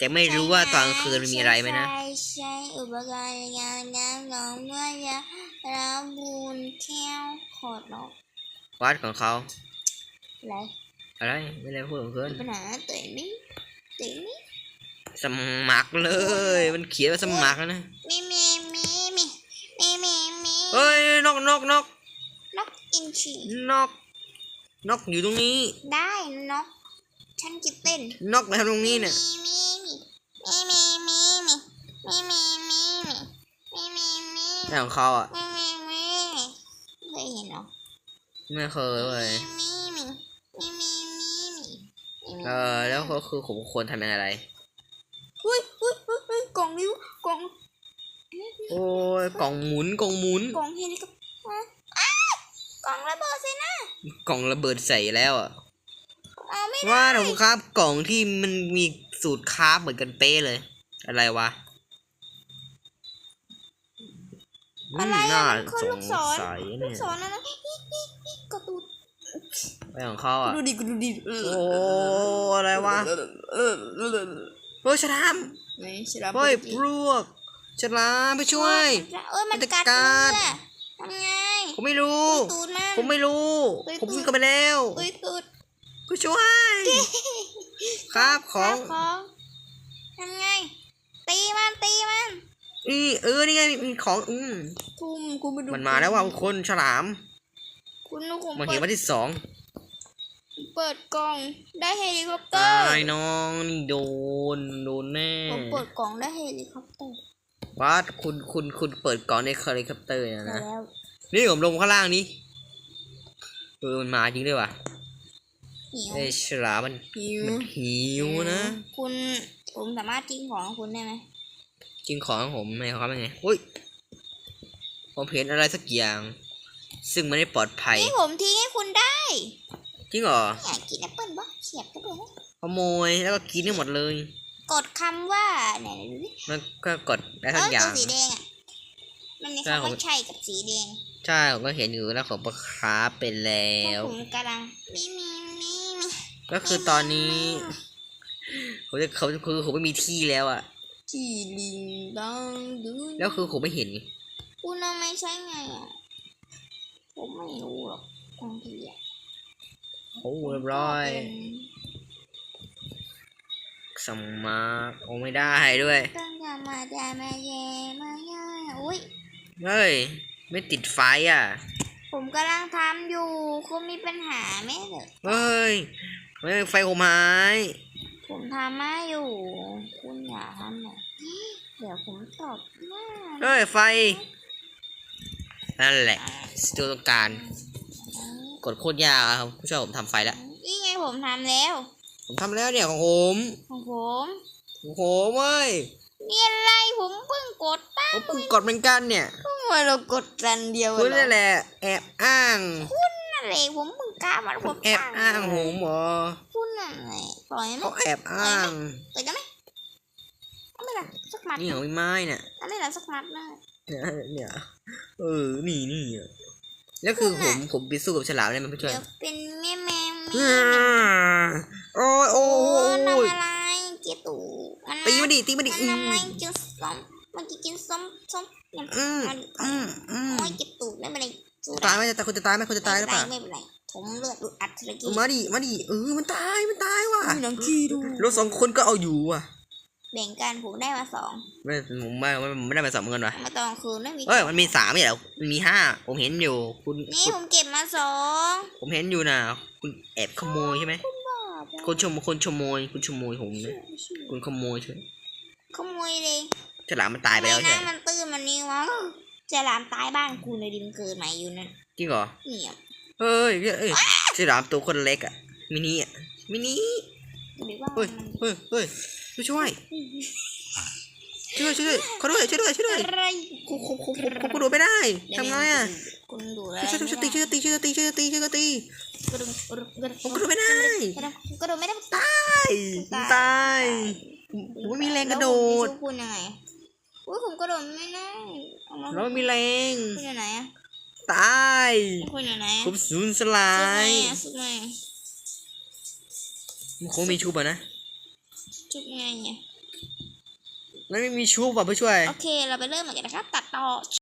แต่ไม่รู้ว่าตอนกลางคืนมันมีอะไรไหมนะ ใช่ใช่อุปกรณ์งานงานของเมื่อยารับบุญเที่ยวขอดเนาะวัดของเขา อะไรอะไรไม่ได้พูดของเพื่อนปัญหาตัวนี้ตัวนี้สมัครเลย มันเขียนว่าสมัครแล้วนะมีมีมีมีมีมีมีเฮ้ยนกนกนกนกอินชีนกนกอยู่ตรงนี้ ได้นกฉันจะเต้นนกมาทำตรงนี้เนี่ยมีมี แต่ของเขาอะมีมีมีเคยเห็นเหรอไม่เคยเว้ยมีมีมีมีมีมีมีเออแล้วก็คือผมควรทำอะไรอุ้ยอุ้ยอุ้ยอุ้ยกล่องนิ้วกล่องโอ้ยกล่องหมุนกล่องหมุนกล่องเฮลิคอปเตอร์อ้ากล่องระเบิดสินะกล่องระเบิดใส่แล้วอะเอาไม่ได้ว่าผมครับกล่องที่มันมีสูตรคราฟเหมือนกันเป๊ะเลย อะไรวะม อะไรน่าอะมันคือสลูงกศรสัยลูเนี่กยศรนะนะฮิฮิฮิกระตูดอะไรของเขาอะดูดิกูดูดิโอ้อะไรวะเฮ้ยฉลามไหนฉลามเฮ้ยพวกฉลามไปช่วยเอ้ยมันมันจะกัดกัดมืออะทำไงผมไม่รู้ตูดมันผมไม่รู้เฮ้ยผมวิ่งกันไปแล้วอุ้ยตูดไปช่วย ครับของ ของทำไง ตีมันตีมัน นี่เออนี่ไงมีมีของอืมทุ่มคุณไปดูมันมาแล้วว่าคนฉลามคุณดูผมมาเปิเห็นดวันที่สองเปิดกล่องได้เฮลิคอปเตอตาร์ยน้องนี่โดนโดนแน่ผมเปิดกล่องได้เฮลิคอปเตอร์วัดคุณคุณคุณเปิดก่อนในเฮลิคอปเตอร์นะแล้นะวนี่ผมลงข้างล่างนี้เออมันมาจริงด้วยว่ะหิวไอ้ฉลามมันหิวมันหิวนะ คุณผมสามารถทิ้งของของคุณได้ไหม กินของของผมไม่เขาเป็นไงอุ้ยผมเห็นอะไรสักอย่าง ซึ่งมันไม่ปลอดภัยนี่ผมทิ้งให้คุณได้จริงเหรออยากกินแอปเปิ้ลปะเฉียบก็ได้นะขโมยแล้วก็กินทั้งหมดเลย กดคำว่าเนี่ยดูดิมันก็กดได้เอทั้องอย่าตัวงสีแดงอะมันมีใช่คำผมว่าใช่กับสีแดงใช่ผมก็เห็นอยู่แล้วผมก็คราฟไปแล้พววกผมกำลังมีมีมีมีก็คือตอนนี้ผมจะเขาคือผมไม่มีที่แล้วอะ จีลิงดังดูแล้วคือผมไม่เห็นไงคุณเอาไม่ใช่ไงอะ ผมไม่รู้หรอกบางทีอะโอ้เรียบร้อยเป็นสมาร์ทโอ้ไม่ได้ด้วยตั้งแต่มาดามาแย่มาย่าอุ้ยเฮ้ย ไม่ติดไฟอะ ผมกำลังทำอยู่ คุณมีปัญหาไหมเหรอเฮ้ย ไม่ไฟผมหาย ผมทำมาอยู่คุณ อย่าทำหน่อยเดี๋ยวผมตอบหน้าเฮ้ยไฟ นั่นแหละตัวต้องการ กดโคตรยากอะครับผู้ชายผมทำไฟแล้ว นี่ไงผมทำแล้ว ผมทำแล้วเนี่ยของผมของผมของผมเว้ยนี่อะไรผมเพิ่งกดตั้งผมเพิ่งกดเหมือนกันเนี่ยทำไมเรากดกันเดียวคุณเหรนี่อแหละแอบอ้างนั่นแหละผมเพิ่งกล้ามาผมแอบตั้งอ้างผมเหรอคุณนั่นแหละปล่อยไหมเขาแอบอ้างต่อยกันไหมเอาไม่ละสักมัดนี่ของพี่ไม้เนี่ยเอาไม่ละสักมัดนะเนี่ยเนี่ยเออนี่นี่อะแล้วคือผมผมไปสู้กับฉลามได้ไหมเพื่อนเดี๋ยวเป็นแม่แม่ๆอืมโอ้ยโอ้โอ้ยทำโอ้ยอะไรเจี๊ยตู่มันตีมาดิตีมาดิมันอืมทำไมกินส้มเมื่อกี้กินส้มส้มเนี่ยอืมมันอืมอืมโอ้ยเจี๊ยตู่ไม่เป็นไรสู้ตายไหมจะคุณจะตายไหมคุณจะตายหรือเปล่าไม่เป็นไรผมเลือดอุดอัดเลยเออมาดิมาดิเออมันตายมันตายว่ะน้องขี้ดูเราสองคนก็เอาอยู่ว่ะ แบ่งกันผมได้มาสองไม่ผมไม่ไม่ไม่ได้ไปสองเงินว่ะมาตอนคืนไม่มีเอ้ยมันมีสามเนี่ยเหรอมันมีห้าผมเห็นอยู่ คุณนี่คุณผมเก็บมาสองผมเห็นอยู่นะคุณแอบขโมยใช่ไหมบ้าจังคนชมคนขโมยคุณขโมยผมนะคุณขโมยใช่ไหมขโมยเลยฉลามมันตายไปแล้วทำใช่ไมไหมน้ำมันตื้นมันนี่วะจะลามตายบ้านคุณเลยดิมนเกิดใหม่อยู่นั่นจริงเหรอเนี่ยเฮ้ยเอ้ยฉลามตัวคนเล็กอะมินิอะมินิหรือว่าเฮ้ยมันเฮ้ยเฮ้ย ช่วยช่วยช่วยช่วยเขาด้วยช่วยด้วยช่วยด้วยอะไรกูกูกูกูกูดูไม่ได้ทำไงอะคุณดูแลช่วยช่วยช่วยตีช่วยตีช่วยตีช่วยตีช่วยตีกระดุมกระดุมกระดุมผมกระโดดไม่ได้กระดุมกระดุมไม่ได้ตายตายผมไม่มีแรงกระโดดแล้วผมจะช่วยคุณยังไงอุ้ยผมกระโดดไม่ได้เอามาเราไม่มีแรงคุณอยู่ไหนอะตายคุณอยู่ไหนอะผมสูญสลาสุดไหนยอะสุดไหนมันคงมีชุบอะนะ ชุบไงเนี่ยแล้วไม่มีชุบว่ะเพื่อช่วย โอเค เราไปเริ่มเหมือนกันนะครับ ตัดต่อ